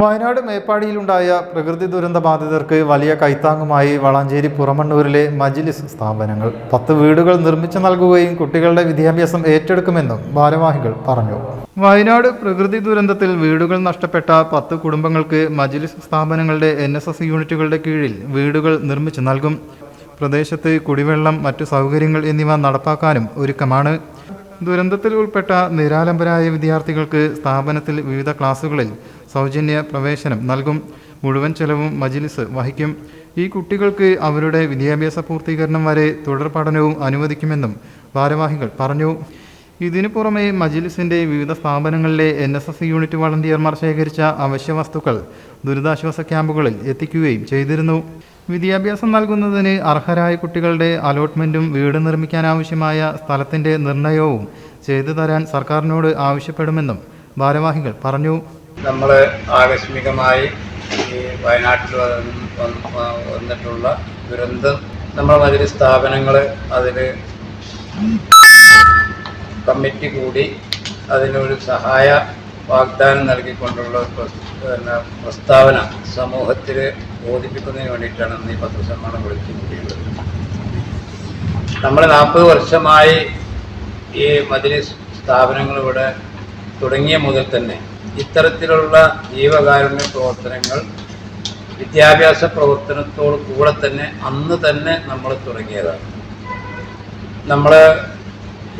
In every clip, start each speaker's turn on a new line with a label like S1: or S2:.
S1: വയനാട് മേപ്പാടിയിലുണ്ടായ പ്രകൃതി ദുരന്ത ബാധിതർക്ക് വലിയ കൈത്താങ്ങുമായി വളാഞ്ചേരി പുറമണ്ണൂരിലെ മജിലിസ് സ്ഥാപനങ്ങൾ. പത്ത് വീടുകൾ നിർമ്മിച്ചു നൽകുകയും കുട്ടികളുടെ വിദ്യാഭ്യാസം ഏറ്റെടുക്കുമെന്നും ഭാരവാഹികൾ പറഞ്ഞു. വയനാട് പ്രകൃതി ദുരന്തത്തിൽ വീടുകൾ നഷ്ടപ്പെട്ട പത്ത് കുടുംബങ്ങൾക്ക് മജിലിസ് സ്ഥാപനങ്ങളുടെ എൻ യൂണിറ്റുകളുടെ കീഴിൽ വീടുകൾ നിർമ്മിച്ചു നൽകും. പ്രദേശത്ത് കുടിവെള്ളം മറ്റു സൗകര്യങ്ങൾ എന്നിവ നടപ്പാക്കാനും ഒരുക്കമാണ്. ദുരന്തത്തിൽ ഉൾപ്പെട്ട നിരാലംബരായ വിദ്യാർത്ഥികൾക്ക് സ്ഥാപനത്തിൽ വിവിധ ക്ലാസുകളിൽ സൗജന്യ പ്രവേശനം നൽകും. മുഴുവൻ ചെലവും മജിലിസ് വഹിക്കും. ഈ കുട്ടികൾക്ക് അവരുടെ വിദ്യാഭ്യാസ പൂർത്തീകരണം വരെ തുടർ പഠനവും അനുവദിക്കുമെന്നും ഭാരവാഹികൾ പറഞ്ഞു. ഇതിനു പുറമെ മജിലിസിന്റെ വിവിധ സ്ഥാപനങ്ങളിലെ എൻ എസ് എസ് യൂണിറ്റ് വളണ്ടിയർമാർ ശേഖരിച്ച അവശ്യ വസ്തുക്കൾ ദുരിതാശ്വാസ ക്യാമ്പുകളിൽ എത്തിക്കുകയും ചെയ്തിരുന്നു. വിദ്യാഭ്യാസം നൽകുന്നതിന് അർഹരായ കുട്ടികളുടെ അലോട്ട്മെന്റും വീട് നിർമ്മിക്കാനാവശ്യമായ സ്ഥലത്തിന്റെ നിർണയവും ചെയ്തു തരാൻ സർക്കാരിനോട് ആവശ്യപ്പെടുമെന്നും ഭാരവാഹികൾ പറഞ്ഞു.
S2: നമ്മൾ ആകസ്മികമായി ഈ വയനാട്ടിൽ വന്ന് വന്ന് വന്നിട്ടുള്ള ദുരന്തം നമ്മുടെ മതിരി സ്ഥാപനങ്ങൾ അതിൽ കമ്മിറ്റി കൂടി അതിനൊരു സഹായ വാഗ്ദാനം നൽകിക്കൊണ്ടുള്ള ഒരു പ്രസ്താവന സമൂഹത്തിൽ ബോധിപ്പിക്കുന്നതിന് വേണ്ടിയിട്ടാണ് ഇന്ന് ഈ പത്രസമ്മേളനം വിളിച്ചു നമ്മൾ നാൽപ്പത് വർഷമായി ഈ മതിരി സ്ഥാപനങ്ങൾ ഇവിടെ തുടങ്ങിയ മുതൽ തന്നെ ഇത്തരത്തിലുള്ള ജീവകാരുണ്യ പ്രവർത്തനങ്ങൾ വിദ്യാഭ്യാസ പ്രവർത്തനത്തോട് കൂടെ തന്നെ അന്ന് തന്നെ നമ്മൾ തുടങ്ങിയതാണ്. നമ്മൾ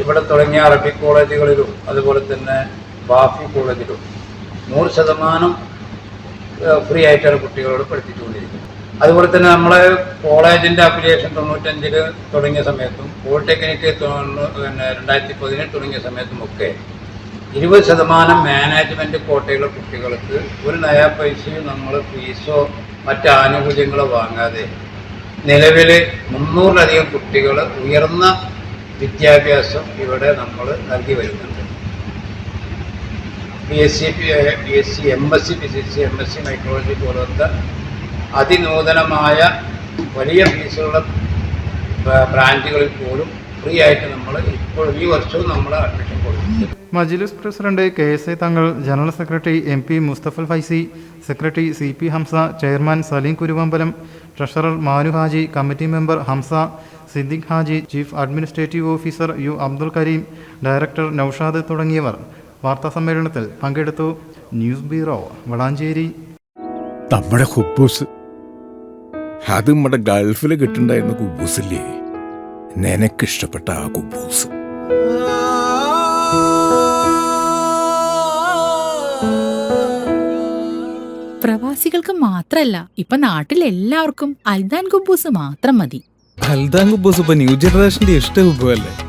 S2: ഇവിടെ തുടങ്ങിയ അറബി കോളേജുകളിലും അതുപോലെ തന്നെ ബാഫി കോളേജിലും നൂറ് ശതമാനം ഫ്രീ ആയിട്ടാണ് കുട്ടികളോട് പഠിപ്പിച്ചുകൊണ്ടിരിക്കുന്നത്. അതുപോലെ തന്നെ നമ്മളെ കോളേജിന്റെ അഫിലിയേഷൻ തൊണ്ണൂറ്റഞ്ചിൽ തുടങ്ങിയ സമയത്തും പോളിടെക്നിക്ക് പിന്നെ രണ്ടായിരത്തി പതിനെട്ട് തുടങ്ങിയ സമയത്തും ഒക്കെ ഇരുപത് ശതമാനം മാനേജ്മെന്റ് കോട്ടയുള്ള കുട്ടികൾക്ക് ഒരു നയാ പൈസയും നമ്മൾ ഫീസോ മറ്റ് ആനുകൂല്യങ്ങളോ വാങ്ങാതെ നിലവിൽ മുന്നൂറിലധികം കുട്ടികൾ ഉയർന്ന വിദ്യാഭ്യാസം ഇവിടെ നമ്മൾ നൽകി വരുന്നുണ്ട്. B S C B S C M S C physics M S C മൈക്രോളജി പോലത്തെ അതിനൂതനമായ വലിയ ഫീസുള്ള ബ്രാ- ബ്രാഞ്ചുകളിൽ പോലും ഫ്രീ ആയിട്ട് നമ്മൾ ഇപ്പോൾ ഈ വർഷവും നമ്മൾ അഡ്മിഷൻ കൊടുക്കും
S1: Majlis president K S I Thangal general secretary M P Musthafal Faizy secretary C P Hamza chairman Saleem Kuruvambalam treasurer Manu Haji committee member Hamza Siddique Haji chief administrative officer U Abdul Kareem director Noushad തുടങ്ങിയവർ. വാർത്താസമ്മേളനത്തിൽ പങ്കെടുത്തു news bureau Valanchery.
S3: നമ്മുടെ ഹുബൂസ്. അത് നമ്മുടെ ഗൾഫിൽ കിട്ടുണ്ടായിരുന്ന കുബൂസില്ലേ? നിനക്കിഷ്ടപ്പെട്ട ആ കുബൂസ്.
S4: പ്രവാസികൾക്ക് മാത്രല്ല ഇപ്പൊ നാട്ടിൽ എല്ലാവർക്കും അൽദാൻ കുബൂസ് മാത്രം മതി.
S3: അൽദാൻ കുബൂസ് ഇപ്പൊ ന്യൂ ജനറേഷന്റെ ഇഷ്ട കുബുവല്ലേ